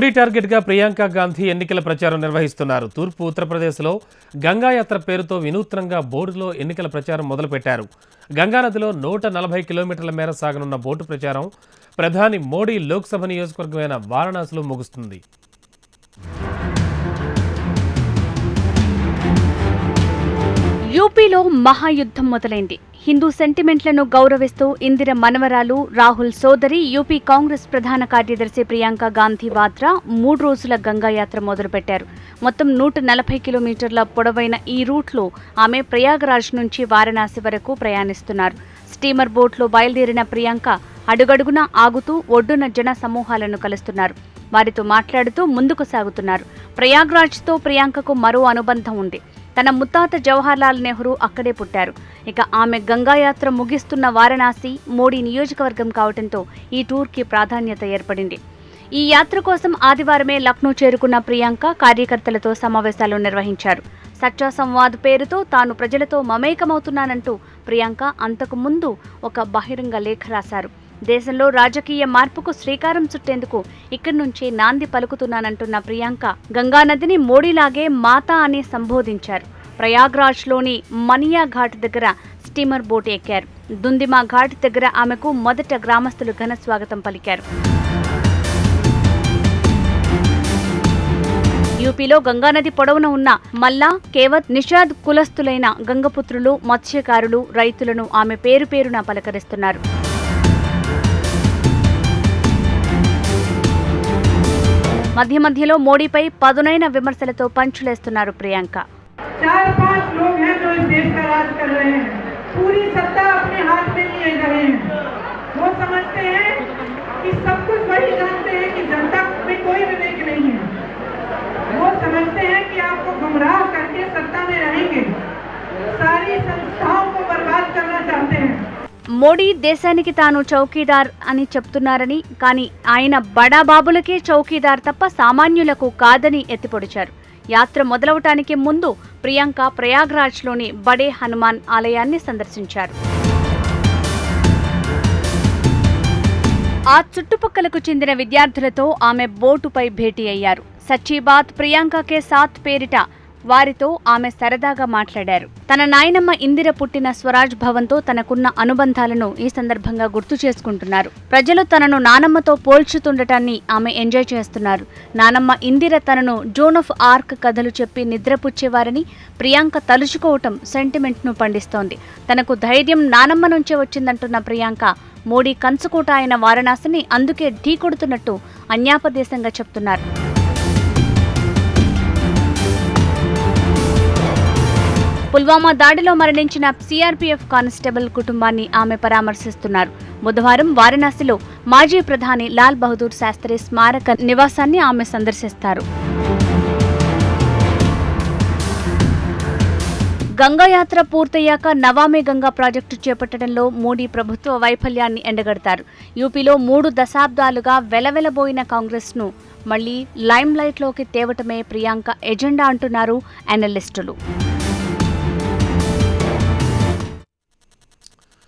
Pre టార్గెట్గా ప్రియాంక గాంధీ ఎన్నికల ప్రచారం నిర్వహిస్తున్నారు. తూర్పు ఉత్తరప్రదేశ్లో గంగాయాత్ర పేరుతో వినూత్నంగా బోటులో ఎన్నికల ప్రచారం మొదలుపెట్టారు. గంగానదిలో నూట నలభై కిలోమీటర్ల మేర సాగనున్న బోటు ప్రచారం ప్రధాని మోడీ లోక్సభ నియోజకవర్గమైన వారణాసిలో ముగుస్తుంది. యూపీలో మహాయుద్ధం మొదలైంది. హిందూ సెంటిమెంట్లను గౌరవిస్తూ ఇందిర మనవరాలు రాహుల్ సోదరి యూపీ కాంగ్రెస్ ప్రధాన కార్యదర్శి ప్రియాంక గాంధీ వాద్రా మూడు రోజుల గంగాయాత్ర మొదలుపెట్టారు. మొత్తం నూట నలభై కిలోమీటర్ల పొడవైన ఈ రూట్లో ఆమె ప్రయాగరాజ్ నుంచి వారణాసి వరకు ప్రయాణిస్తున్నారు. స్టీమర్ బోట్లో బయలుదేరిన ప్రియాంక అడుగడుగునా ఆగుతూ ఒడ్డున జన సమూహాలను కలుస్తున్నారు. వారితో మాట్లాడుతూ ముందుకు సాగుతున్నారు. ప్రయాగ్రాజ్తో ప్రియాంకకు మరో అనుబంధం ఉంది. తన ముత్తాత జవహర్లాల్ నెహ్రూ అక్కడే పుట్టారు. ఇక ఆమె గంగాయాత్ర ముగిస్తున్న వారణాసి మోడీ నియోజకవర్గం కావడంతో ఈ టూర్కి ప్రాధాన్యత ఏర్పడింది. ఈ యాత్ర కోసం ఆదివారమే లక్నో చేరుకున్న ప్రియాంక కార్యకర్తలతో సమావేశాలు నిర్వహించారు. సచ్చా సంవాద్ పేరుతో తాను ప్రజలతో మమేకమవుతున్నానంటూ ప్రియాంక అంతకు ముందు ఒక బహిరంగ లేఖ రాశారు. దేశంలో రాజకీయ మార్పుకు శ్రీకారం చుట్టేందుకు ఇక్కడి నుంచే నాంది పలుకుతున్నానంటున్న ప్రియాంక. గంగానదిని మోడీలాగే మాతా అని సంబోధించారు. ప్రయాగ్రాజ్లోని మనియా ఘాట్ దగ్గర స్టీమర్ బోట్ ఎక్కారు. దుందిమా ఘాట్ దగ్గర ఆమెకు మొదట గ్రామస్తులు ఘన స్వాగతం పలికారు. యూపీలో గంగానది పొడవున ఉన్న మల్లా కేవత్ నిషాద్ కులస్తులైన గంగపుత్రులు మత్స్యకారులు రైతులను ఆమె పేరు పేరున పలకరిస్తున్నారు. మధ్య మధ్యలో మోడీపై పదునైన విమర్శలతో పంచులేస్తున్నారు ప్రియాంక चार पांच लोग हैं जो इस देश का राज कर रहे हैं पूरी सत्ता अपने हाथ में लिए रहे हैं वो समझते हैं कि सब कुछ वही जानते हैं कि जनता में कोई विवेक नहीं है वो समझते हैं మోడీ దేశానికి తాను చౌకీదార్ అని చెప్తున్నారని కానీ ఆయన బడాబాబులకే చౌకీదార్ తప్ప సామాన్యులకు కాదని ఎత్తిపొడిచారు. యాత్ర మొదలవటానికి ముందు ప్రియాంక ప్రయాగ్రాజ్లోని బడే హనుమాన్ ఆలయాన్ని సందర్శించారు. ఆ చుట్టుపక్కలకు చెందిన విద్యార్థులతో ఆమె బోటుపై భేటీ అయ్యారు. సచీబాత్ ప్రియాంక కే సాత్ పేరిట వారితో ఆమె సరదాగా మాట్లాడారు. తన నాయనమ్మ ఇందిర పుట్టిన స్వరాజ్ భవన్తో తనకున్న అనుబంధాలను ఈ సందర్భంగా గుర్తు చేసుకుంటున్నారు. ప్రజలు తనను నానమ్మతో పోల్చుతుండటాన్ని ఆమె ఎంజాయ్ చేస్తున్నారు. నానమ్మ ఇందిర తనను జోన్ ఆఫ్ ఆర్క్ కథలు చెప్పి నిద్రపుచ్చేవారని ప్రియాంక తలుచుకోవటం సెంటిమెంట్ను పండిస్తోంది. తనకు ధైర్యం నానమ్మ నుంచే వచ్చిందంటున్న ప్రియాంక మోడీ కంచుకోట అయిన వారణాసిని అందుకే ఢీకొడుతున్నట్టు అన్యాపదేశంగా చెప్తున్నారు. పుల్వామా దాడిలో మరణించిన సీఆర్పీఎఫ్ కానిస్టేబుల్ కుటుంబాన్ని ఆమె పరామర్శిస్తున్నారు. బుధవారం వారణాసిలో మాజీ ప్రధాని లాల్ బహదూర్ శాస్త్రి స్మారక నివాసాన్ని ఆమె సందర్శిస్తారు. గంగాయాత్ర పూర్తయ్యాక నవామి గంగా ప్రాజెక్టు చేపట్టడంలో మోడీ ప్రభుత్వ వైఫల్యాన్ని ఎండగడతారు. యూపీలో మూడు దశాబ్దాలుగా వెలవెలబోయిన కాంగ్రెస్ను మళ్ళీ లైమ్లైట్లోకి తేవటమే ప్రియాంక ఎజెండా అంటున్నారు అనలిస్టులు.